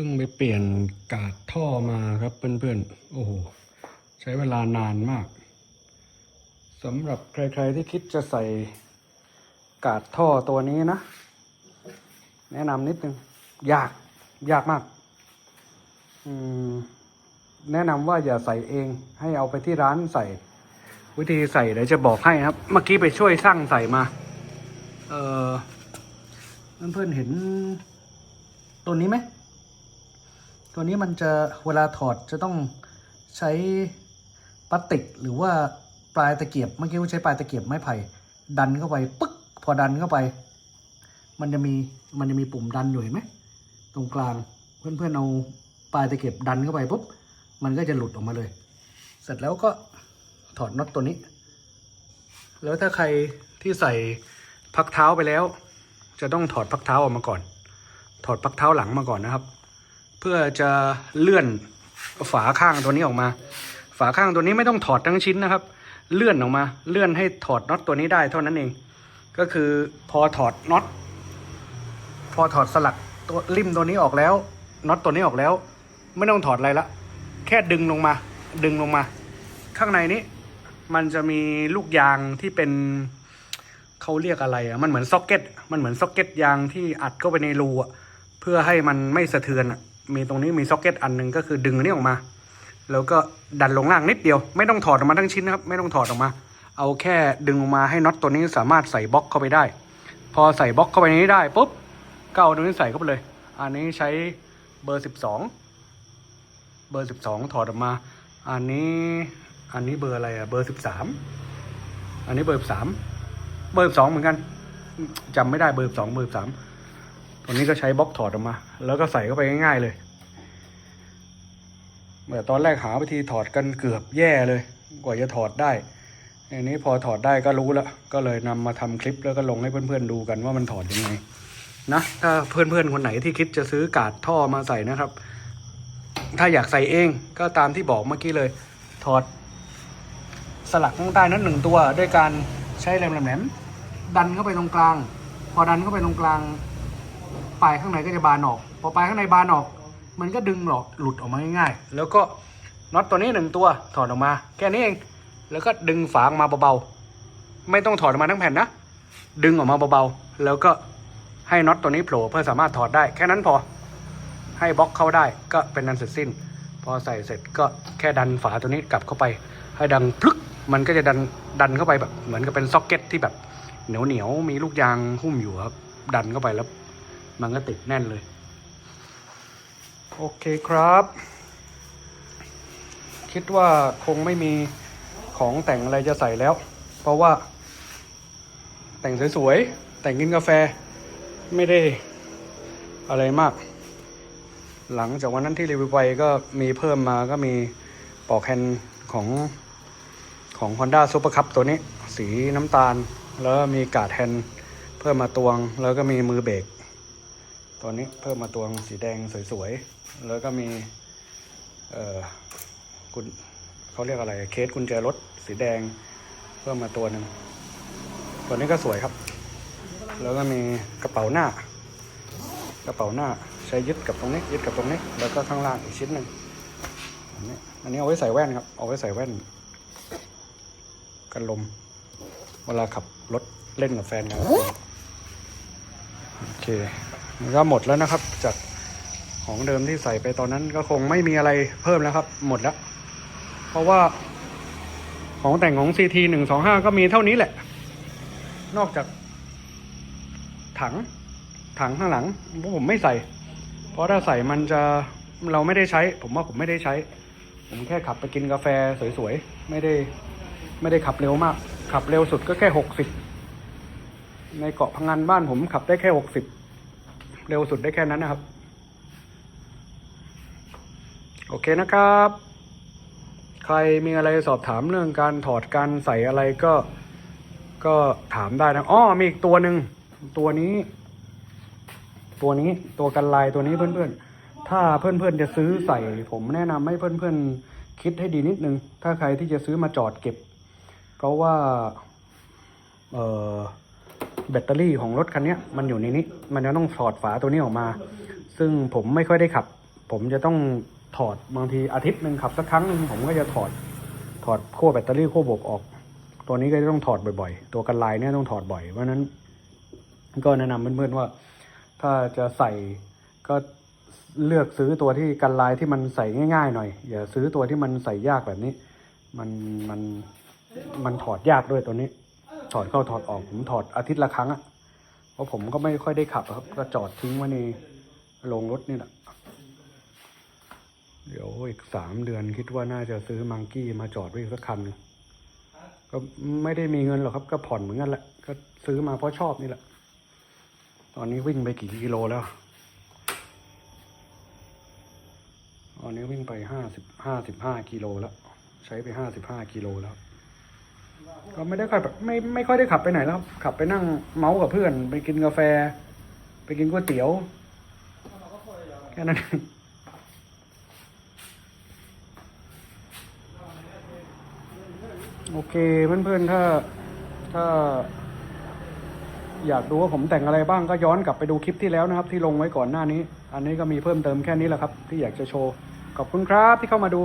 พิ่งไปเปลี่ยนกาดท่อมาครับเพื่อนๆ โอ้โห ใช้เวลานานมากสำหรับใครๆที่คิดจะใส่กาดท่อตัวนี้นะ แนะนำนิดนึง ยาก ยากมากมแนะนำว่าอย่าใส่เอง ให้เอาไปที่ร้านใส่ วิธีใส่เดี๋ยวจะบอกให้ครับ เมื่อกี้ไปช่วยช่างใส่มา เออเพื่อนๆเห็นตัวนี้ไหม ตัวนี้มันจะเวลาถอดจะต้องใช้พลาสติกหรือว่าปลายตะเกียบเมื่อกี้ว่าใช้ปลายตะเกียบไม้ไผ่ดันเข้าไปปึ๊กพอดันเข้าไป มันจะมีมันจะมีปุ่มดันอยู่เห็นไหมตรงกลางเพื่อนๆเอาปลายตะเกียบดันเข้าไปปุ๊บมันก็จะหลุดออกมาเลย เสร็จแล้วก็ถอดน็อตตัวนี้ แล้วถ้าใครที่ใส่พักเท้าไปแล้ว จะต้องถอดพักเท้าออกมาก่อน ถอดพักเท้าหลังมาก่อนนะครับ เพื่อจะเลื่อนฝาข้างตัวนี้ออกมา ฝาข้างตัวนี้ไม่ต้องถอดทั้งชิ้นนะครับ เลื่อนออกมา เลื่อนให้ถอดน็อตตัวนี้ได้เท่านั้นเอง ก็คือพอถอดน็อตพอถอดสลักตัวริมตัวนี้ออกแล้วน็อตตัวนี้ออกแล้ว ไม่ต้องถอดอะไรละ แค่ดึงลงมา ดึงลงมา ข้างในนี้ มันจะมีลูกยางที่เป็นเขาเรียกอะไรอะมันเหมือนซ็อกเก็ตมันเหมือนซ็อกเก็ตยางที่อัดเข้าไปในรูอะเพื่อให้มันไม่สะเทือนอะ มีตรงนี้มีซ็อกเก็ตอันหนึ่งก็คือดึงอันนี้ออกมา แล้วก็ดันลงล่างนิดเดียว ไม่ต้องถอดออกมาทั้งชิ้นนะครับ ไม่ต้องถอดออกมา เอาแค่ดึงออกมาให้น็อตตัวนี้สามารถใส่บล็อกเข้าไปได้ พอใส่บล็อกเข้าไปนนี้ได้ปุ๊บก็เอาตรงนี้ใส่เข้าไปเลย อันนี้ใช้เบอร์สิบสองเบอร์สิบสองถอดออกมา อันนี้อันนี้เบอร์อะไรอะเบอร์สิบสามอันนี้เบอร์สามเบอร์สองเหมือนกันจำไม่ได้เบอร์สองเบอร์สาม ตัวนี้ก็ใช้บล็อกถอดออกมา แล้วก็ใส่เข้าไปง่ายๆเลยเมื่อตอนแรกหาวิธีถอดกันเกือบแย่เลย กว่าจะถอดได้อันนี้พอถอดได้ก็รู้แล้ว ก็เลยนำมาทำคลิปแล้วก็ลงให้เพื่อนๆดูกันว่ามันถอดยังไงนะถ้าเพื่อนๆคนไหนที่คิดจะซื้อกาดท่อมาใส่นะครับ ถ้าอยากใส่เองก็ตามที่บอกเมื่อกี้เลย ถอด สลักข้างใต้นั้นหนึ่งตัว ด้วยการใช้แหลมๆดันเข้าไปตรงกลาง พอดันเข้าไปตรงกลาง ปลายข้างในก็จะบานออก พอปลายข้างในบานออก มันก็ดึงหลอกหลุดออกมาง่ายๆ แล้วก็น็อตตัวนี้หนึ่งตัวถอดออกมา แค่นี้เอง แล้วก็ดึงฝาออกมาเบาๆ ไม่ต้องถอดออกมาทั้งแผ่นนะ ดึงออกมาเบาๆ แล้วก็ให้น็อตตัวนี้โผล่เพื่อสามารถถอดได้ แค่นั้นพอ ให้บล็อกเข้าได้ก็เป็นนันเสร็จสิ้น พอใส่เสร็จก็แค่ดันฝาตัวนี้กลับเข้าไป ให้ดังพลึก มันก็จะดันดันเข้าไปแบบเหมือนกับเป็นซ็อกเก็ตที่แบบเหนียวเหนียวมีลูกยางหุ้มอยู่ครับ ดันเข้าไปแล้ว มันก็ติดแน่นเลย โอเคครับ คิดว่าคงไม่มีของแต่งอะไรจะใส่แล้ว เพราะว่า แต่งสวยๆ แต่งกินกาแฟไม่ได้อะไรมาก หลังจากวันนั้นที่รีวิวไปก็มีเพิ่มมาก็มีปอกแฮนของของ Honda Super Cup ตัวนี้ สีน้ำตาล แล้วมีกาดแฮนเพิ่มมาตวง แล้วก็มีมือเบรก ตัวนี้เพิ่มมาตัวสีแดงสวยๆ แล้วก็มีเออกุญเขาเรียกอะไร เคสกุญแจรถสีแดง เพิ่มมาตัวหนึ่งตัวนี้ก็สวยครับ แล้วก็มีกระเป๋าหน้า กระเป๋าหน้าใช้ยึดกับตรงนี้ยึดกับตรงนี้ แล้วก็ข้างล่างอีกชิ้นหนึ่งอันนี้อันนี้เอาไว้ใส่แว่นครับ เอาไว้ใส่แว่น กันลม เวลาขับรถเล่นกับแฟนกันโอเค ก็หมดแล้วนะครับ จากของเดิมที่ใส่ไปตอนนั้นก็คงไม่มีอะไรเพิ่มแล้วครับ หมดแล้ว เพราะว่าของแต่งของ CT หนึ่งสองห้าก็มีเท่านี้แหละ นอกจาก ถังถังข้างหลังพวกผมไม่ใส่ เพราะถ้าใส่มันจะเราไม่ได้ใช้ ผมว่าผมไม่ได้ใช้ ผมแค่ขับไปกินกาแฟสวยๆ ไม่ได้ ไม่ได้ขับเร็วมาก ขับเร็วสุดก็แค่หกสิบในเกาะพังงานบ้านผมขับได้แค่หกสิบ เร็วสุดได้แค่นั้นนะครับ โอเคนะครับ ใครมีอะไรสอบถามเรื่องการถอดการใส่อะไรก็ ก็ถามได้นะอ้อมีอีกตัวหนึ่งตัวนี้ ตัวนี้ตัวกันลายตัวนี้เพื่อนๆ ถ้าเพื่อนๆจะซื้อใส่ ผมแนะนำให้เพื่อนๆ คิดให้ดีนิดนึง ถ้าใครที่จะซื้อมาจอดเก็บ เพราะว่า เออ แบตเตอรี่ของรถคันนี้มันอยู่ในนี้ มันจะต้องถอดฝาตัวนี้ออกมา ซึ่งผมไม่ค่อยได้ขับ ผมจะต้องถอดบางทีอาทิตย์หนึ่งขับสักครั้งหนึ่งผมก็จะถอดถอดขั้วแบตเตอรี่ขั้วบวกออก ตัวนี้ก็จะต้องถอดบ่อยๆ ตัวกันลายเนี่ยต้องถอดบ่อย เพราะฉะนั้น ก็แนะนำเพื่อนๆว่า ถ้าจะใส่ก็เลือกซื้อตัวที่กันลายที่มันใส่ง่ายๆหน่อยอย่าซื้อตัวที่มันใส่ยากแบบนี้ มันมันมันถอดยากด้วยตัวนี้ ถอดเข้าถอดออกผมถอดอาทิตย์ละครั้งอะเพราะผมก็ไม่ค่อยได้ขับครับ ก็จอดทิ้งไว้ในโรงรถนี่แหละเดี๋ยวอีกสามเดือนคิดว่าน่าจะซื้อมังกี้มาจอดไว้สักคัน ก็ไม่ได้มีเงินหรอกครับ ก็ผ่อนเหมือนกันแหละ ก็ซื้อมาเพราะชอบนี่แหละ ตอนนี้วิ่งไปกี่กิโลแล้ว ตอนนี้วิ่งไปห้าสิบห้าสิบห้ากิโลแล้ว ใช้ไปห้าสิบห้ากิโลแล้ว ก็ไม่ได้ขับไม่ไม่ค่อยได้ขับไปไหนแล้วครับขับไปนั่งเมาส์กับเพื่อน ไปกินกาแฟ ไปกินก๋วยเตี๋ยวแค่นั้นโอเคเพื่อนๆถ้าถ้า อยากดูว่าผมแต่งอะไรบ้างก็ย้อนกลับไปดูคลิปที่แล้วนะครับ ที่ลงไว้ก่อนหน้านี้ อันนี้ก็มีเพิ่มเติมแค่นี้แหละครับ ที่อยากจะโชว์ขอบคุณครับที่เข้ามาดู